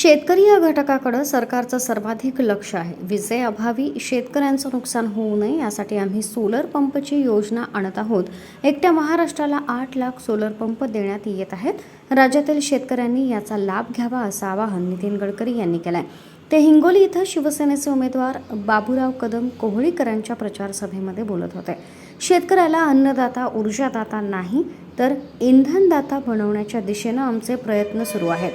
शेतकरी या घटकाकडं सरकारचं सर्वाधिक लक्ष आहे. विजेअभावी शेतकऱ्यांचं नुकसान होऊ नये यासाठी आम्ही सोलर पंपची योजना आणत आहोत. एकट्या महाराष्ट्राला आठ लाख सोलर पंप देण्यात येत आहेत. राज्यातील शेतकऱ्यांनी याचा लाभ घ्यावा असं आवाहन नितीन गडकरी यांनी केलं आहे ते हिंगोली इथं शिवसेनेचे उमेदवार बाबूराव कदम कोहळीकरांच्या प्रचारसभेमध्ये बोलत होते. शेतकऱ्याला अन्नदाता ऊर्जादाता नाही तर इंधनदाता बनवण्याच्या दिशेनं आमचे प्रयत्न सुरू आहेत.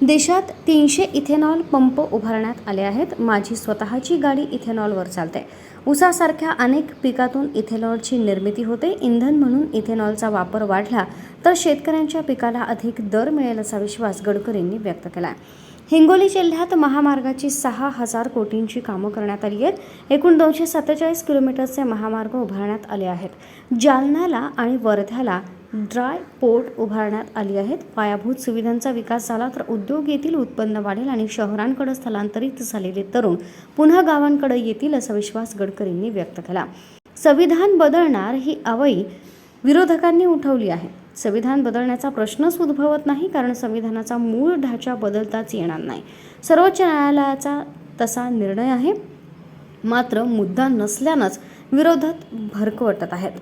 देशात तीनशे इथेनॉल पंप उभारण्यात आले आहेत. माझी स्वतःची गाडी इथेनॉलवर चालते. उसासारख्या अनेक पिकातून इथेनॉलची निर्मिती होते. इंधन म्हणून इथेनॉलचा वापर वाढला तर शेतकऱ्यांच्या पिकाला अधिक दर मिळेल असा विश्वास गडकरींनी व्यक्त केला आहे हिंगोली जिल्ह्यात महामार्गाची सहा हजार कोटींची कामं करण्यात आली आहेत. एकूण दोनशे सत्तेचाळीस किलोमीटरचे महामार्ग उभारण्यात आले आहेत. जालन्याला आणि वर्ध्याला ड्राय पोर्ट उभारण्यात आली आहेत. पायाभूत सुविधांचा विकास झाला तर उद्योग येतील उत्पन्न वाढेल आणि शहरांकडे स्थलांतरित झालेले तरुण पुन्हा गावांकडे येतील असा विश्वास गडकरींनी व्यक्त केला. संविधान बदलणार ही अवई विरोधकांनी उठवली आहे. संविधान बदलण्याचा प्रश्नच उद्भवत नाही कारण संविधानाचा मूळ ढाचा बदलताच येणार नाही. सर्वोच्च न्यायालयाचा तसा निर्णय आहे मात्र मुद्दा नसल्यानंच विरोधात भरकवटत आहेत.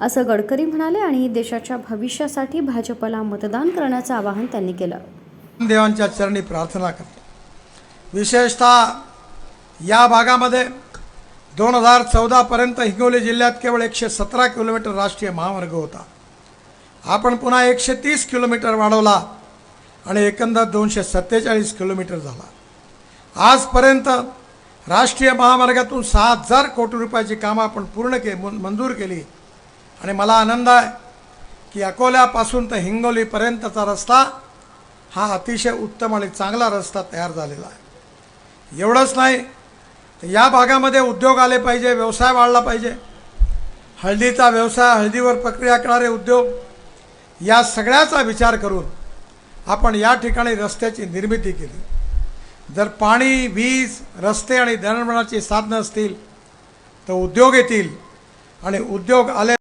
असं गडकरी म्हणाले आणि देशाच्या भविष्यासाठी भाजपला मतदान करण्याचं आवाहन त्यांनी केलं. देवांच्या चरणी प्रार्थना करतो. विशेषतः या भागामध्ये दोन हजार चौदापर्यंत हिंगोली जिल्ह्यात केवळ एकशे सतरा किलोमीटर राष्ट्रीय महामार्ग होता. आपण पुन्हा एकशे तीस किलोमीटर वाढवला आणि एकंदर दोनशे सत्तेचाळीस किलोमीटर झाला. आजपर्यंत राष्ट्रीय महामार्गातून सहा हजार कोटी रुपयाची कामं आपण पूर्ण के मंजूर केली. आणि मला आनंद आहे की अकोल्यापासून तर हिंगोलीपर्यंतचा रस्ता हा अतिशय उत्तम आणि चांगला रस्ता तयार झालेला आहे. एवढंच नाही तर या भागामध्ये उद्योग आले पाहिजे व्यवसाय वाढला पाहिजे. हळदीचा व्यवसाय हळदीवर प्रक्रिया करणारे उद्योग या सगळ्याचा विचार करून आपण या ठिकाणी रस्त्याची निर्मिती केली. जर पाणी वीज रस्ते आणि दळणवळणाची साधनं असतील तर उद्योग येतील आणि उद्योग आले